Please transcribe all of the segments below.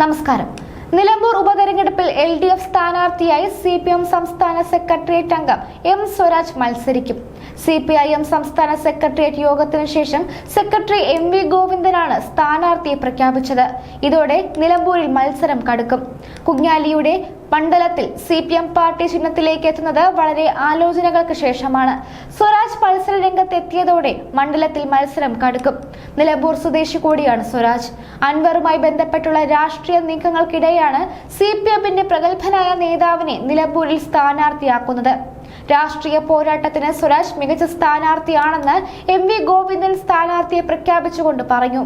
നമസ്കാരം. നിലമ്പൂർ ഉപതെരഞ്ഞെടുപ്പിൽ L D F സ്ഥാനാർത്ഥിയായി സി പി എം സംസ്ഥാന സെക്രട്ടേറിയറ്റ് അംഗം എം സ്വരാജ് മത്സരിക്കും. സി പി ഐ എം സംസ്ഥാന സെക്രട്ടേറിയറ്റ് യോഗത്തിന് ശേഷം സെക്രട്ടറി എം വി ഗോവിന്ദനാണ് സ്ഥാനാർത്ഥിയെ പ്രഖ്യാപിച്ചത്. ഇതോടെ നിലമ്പൂരിൽ മത്സരം കടുക്കും. കുഞ്ഞാലിയുടെ മണ്ഡലത്തിൽ സി പി എം പാർട്ടി ചിഹ്നത്തിലേക്ക് എത്തുന്നത് വളരെ ആലോചനകൾക്ക് ശേഷമാണ്. സ്വരാജ് മത്സര രംഗത്തെത്തിയതോടെ മണ്ഡലത്തിൽ മത്സരം കടുക്കും. നിലമ്പൂർ സ്വദേശി കൂടിയാണ് സ്വരാജ്. അൻവറുമായി ബന്ധപ്പെട്ടുള്ള രാഷ്ട്രീയ നീക്കങ്ങൾക്കിടെയാണ് സി പി എമ്മിന്റെ പ്രഗത്ഭനായ നേതാവിനെ നിലമ്പൂരിൽ സ്ഥാനാർത്ഥിയാക്കുന്നത്. രാഷ്ട്രീയ പോരാട്ടത്തിന് സ്വരാജ് മികച്ച സ്ഥാനാർത്ഥിയാണെന്ന് എം വി ഗോവിന്ദൻ സ്ഥാനാർത്ഥിയെ പ്രഖ്യാപിച്ചുകൊണ്ട് പറഞ്ഞു.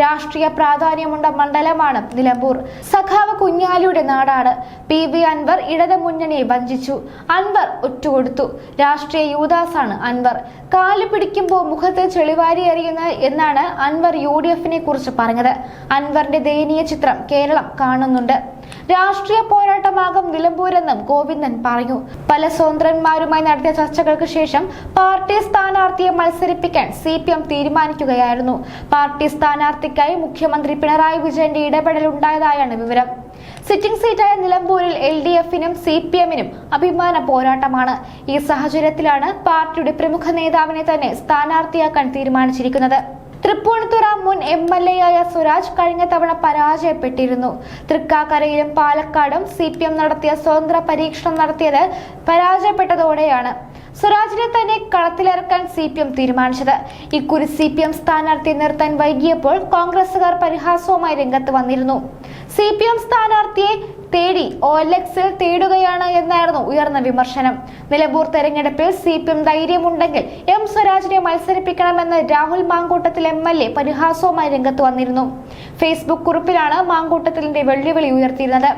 രാഷ്ട്രീയ പ്രാധാന്യമുള്ള മണ്ഡലമാണ് നിലമ്പൂർ. സഖാവ് കുഞ്ഞാലിയുടെ നാടാണ്. പി വി അൻവർ ഇടത് മുന്നണിയെ വഞ്ചിച്ചു. അൻവർ ഒറ്റുകൊടുത്തു. രാഷ്ട്രീയ യൂദാസാണ് അൻവർ. കാൽ പിടിക്കുമ്പോൾ മുഖത്ത് ചെളിവാരി എറിയുന്ന എന്നാണ് അൻവർ യു ഡി എഫിനെ കുറിച്ച് പറഞ്ഞത്. അൻവറിന്റെ ദയനീയ ചിത്രം കേരളം കാണുന്നുണ്ട്. രാഷ്ട്രീയ പോരാട്ടമാകും നിലമ്പൂരെന്നും ഗോവിന്ദൻ പറഞ്ഞു. പല സ്വതന്ത്രന്മാരുമായി നടത്തിയ ചർച്ചകൾക്ക് ശേഷം പാർട്ടി സ്ഥാനാർത്ഥിയെ മത്സരിപ്പിക്കാൻ സി പി എം തീരുമാനിക്കുകയായിരുന്നു. പാർട്ടി സ്ഥാനാർത്ഥിക്കായി മുഖ്യമന്ത്രി പിണറായി വിജയന്റെ ഇടപെടൽ ഉണ്ടായതായാണ് വിവരം. സിറ്റിംഗ് സീറ്റായ നിലമ്പൂരിൽ എൽ ഡി എഫിനും സി പി എമ്മിനും അഭിമാന പോരാട്ടമാണ്. ഈ സാഹചര്യത്തിലാണ് പാർട്ടിയുടെ പ്രമുഖ നേതാവിനെ തന്നെ സ്ഥാനാർത്ഥിയാക്കാൻ തീരുമാനിച്ചിരിക്കുന്നത്. തൃപ്പൂണിത്തുറ മുൻ എം എൽ എ ആയ സുരാജ് കഴിഞ്ഞ തവണ പരാജയപ്പെട്ടിരുന്നു. തൃക്കാക്കരയിലും പാലക്കാടും സി പി എം നടത്തിയ സ്വതന്ത്ര പരീക്ഷണം നടത്തിയത് പരാജയപ്പെട്ടതോടെയാണ്. സുരാജിനെ തന്നെ കളത്തിലിറക്കാൻ സി പി എം തീരുമാനിച്ചത്. ഇക്കുറി സി പി എം സ്ഥാനാർത്ഥി നിർത്താൻ വൈകിയപ്പോൾ കോൺഗ്രസുകാർ പരിഹാസവുമായി രംഗത്ത് വന്നിരുന്നു. സി പി എം സ്ഥാനാർത്ഥിയെ തേടി ഒ എൽ എക്സിൽ തേടുകയാണ് എന്നായിരുന്നു ഉയർന്ന വിമർശനം. നിലമ്പൂർ തെരഞ്ഞെടുപ്പിൽ സി പി എം ധൈര്യമുണ്ടെങ്കിൽ എം സ്വരാജിനെ മത്സരിപ്പിക്കണമെന്ന് Rahul Mamkootathil M L A പരിഹാസവുമായി രംഗത്ത് വന്നിരുന്നു. ഫേസ്ബുക്ക് കുറിപ്പിലാണ് മാങ്കൂട്ടത്തിലിന്റെ വെല്ലുവിളി ഉയർത്തിയിരുന്നത്.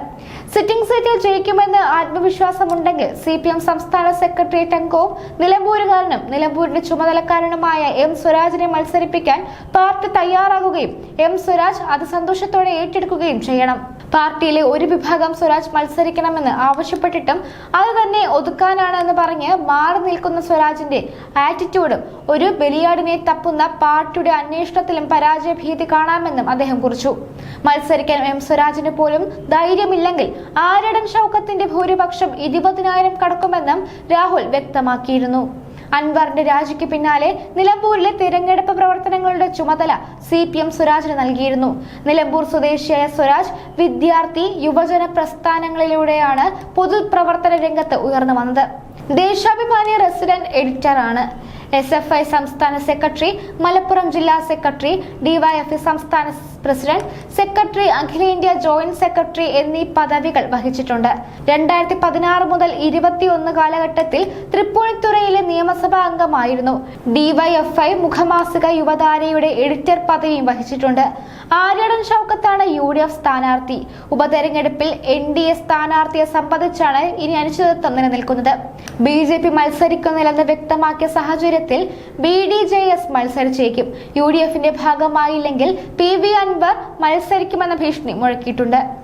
സിറ്റിംഗ് സീറ്റിൽ ജയിക്കുമെന്ന് ആത്മവിശ്വാസമുണ്ടെങ്കിൽ സി പി എം സംസ്ഥാന സെക്രട്ടേറിയറ്റ് അംഗവും നിലമ്പൂരുകാരനും നിലമ്പൂരിന്റെ ചുമതലക്കാരനുമായ എം സ്വരാജിനെ മത്സരിപ്പിക്കാൻ പാർട്ടി തയ്യാറാകുകയും എം സ്വരാജ് അത് സന്തോഷത്തോടെ ഏറ്റെടുക്കുകയും ചെയ്യണം. പാർട്ടിയിലെ ഒരു വിഭാഗം സ്വരാജ് മത്സരിക്കണമെന്ന് ആവശ്യപ്പെട്ടിട്ടും അത് തന്നെ ഒതുക്കാനാണ് എന്ന് പറഞ്ഞ് മാറി നിൽക്കുന്ന സ്വരാജിന്റെ ആറ്റിറ്റ്യൂഡും ഒരു ബലിയാടിനെ തപ്പുന്ന പാർട്ടിയുടെ അന്വേഷണത്തിലും പരാജയ ഭീതി കാണാമെന്നും അദ്ദേഹം കുറിച്ചു. മത്സരിക്കാൻ എം സ്വരാജിന് പോലും ധൈര്യമില്ലെങ്കിൽ ആരടൻ ഷൗക്കത്തിന്റെ ഭൂരിപക്ഷം ഇരുപതിനായിരം കടക്കുമെന്നും രാഹുൽ വ്യക്തമാക്കിയിരുന്നു. അൻവറിന്റെ രാജിക്ക് പിന്നാലെ നിലമ്പൂരിലെ തിരഞ്ഞെടുപ്പ് പ്രവർത്തനങ്ങളുടെ ചുമതല സി പി എം സ്വരാജിന് നൽകിയിരുന്നു. നിലമ്പൂർ സ്വദേശിയായ സ്വരാജ് വിദ്യാർത്ഥി യുവജന പ്രസ്ഥാനങ്ങളിലൂടെയാണ് പൊതുപ്രവർത്തന രംഗത്ത് ഉയർന്നു വന്നത്. ദേശാഭിമാനി റെസിഡന്റ് എഡിറ്ററാണ്. എസ് എഫ് ഐ സംസ്ഥാന സെക്രട്ടറി മലപ്പുറം ജില്ലാ സെക്രട്ടറി ഡിവൈഎഫ്ഐ സംസ്ഥാന പ്രസിഡന്റ് സെക്രട്ടറി അഖിലേന്ത്യാ ജോയിന്റ് സെക്രട്ടറി എന്നീ പദവികൾ വഹിച്ചിട്ടുണ്ട്. രണ്ടായിരത്തി പതിനാറ് മുതൽ ഇരുപത്തിയൊന്ന് കാലഘട്ടത്തിൽ തൃപ്പൂണിത്തുറയിലെ നിയമസഭാ അംഗമായിരുന്നു. ഡിവൈഎഫ്ഐ മുഖമാസിക യുവതാരയുടെ എഡിറ്റർ പദവിയും വഹിച്ചിട്ടുണ്ട്. ആര്യടൻ ഷൗക്കത്താണ് യു ഡി എഫ് സ്ഥാനാർത്ഥി. ഉപതെരഞ്ഞെടുപ്പിൽ എൻ ഡി എ സ്ഥാനാർത്ഥിയെ സംബന്ധിച്ചാണ് ഇനി അനിശ്ചിതത്വം നിലനിൽക്കുന്നത്. ബി ജെ പി മത്സരിക്കുന്നില്ലെന്ന് വ്യക്തമാക്കിയ സാഹചര്യത്തിൽ ബി ഡി ജെ എസ് മത്സരിച്ചേക്കും. യു ഡി എഫിന്റെ ഭാഗമായില്ലെങ്കിൽ പി വി അൻവർ മത്സരിക്കുമെന്ന ഭീഷണി മുഴക്കിയിട്ടുണ്ട്.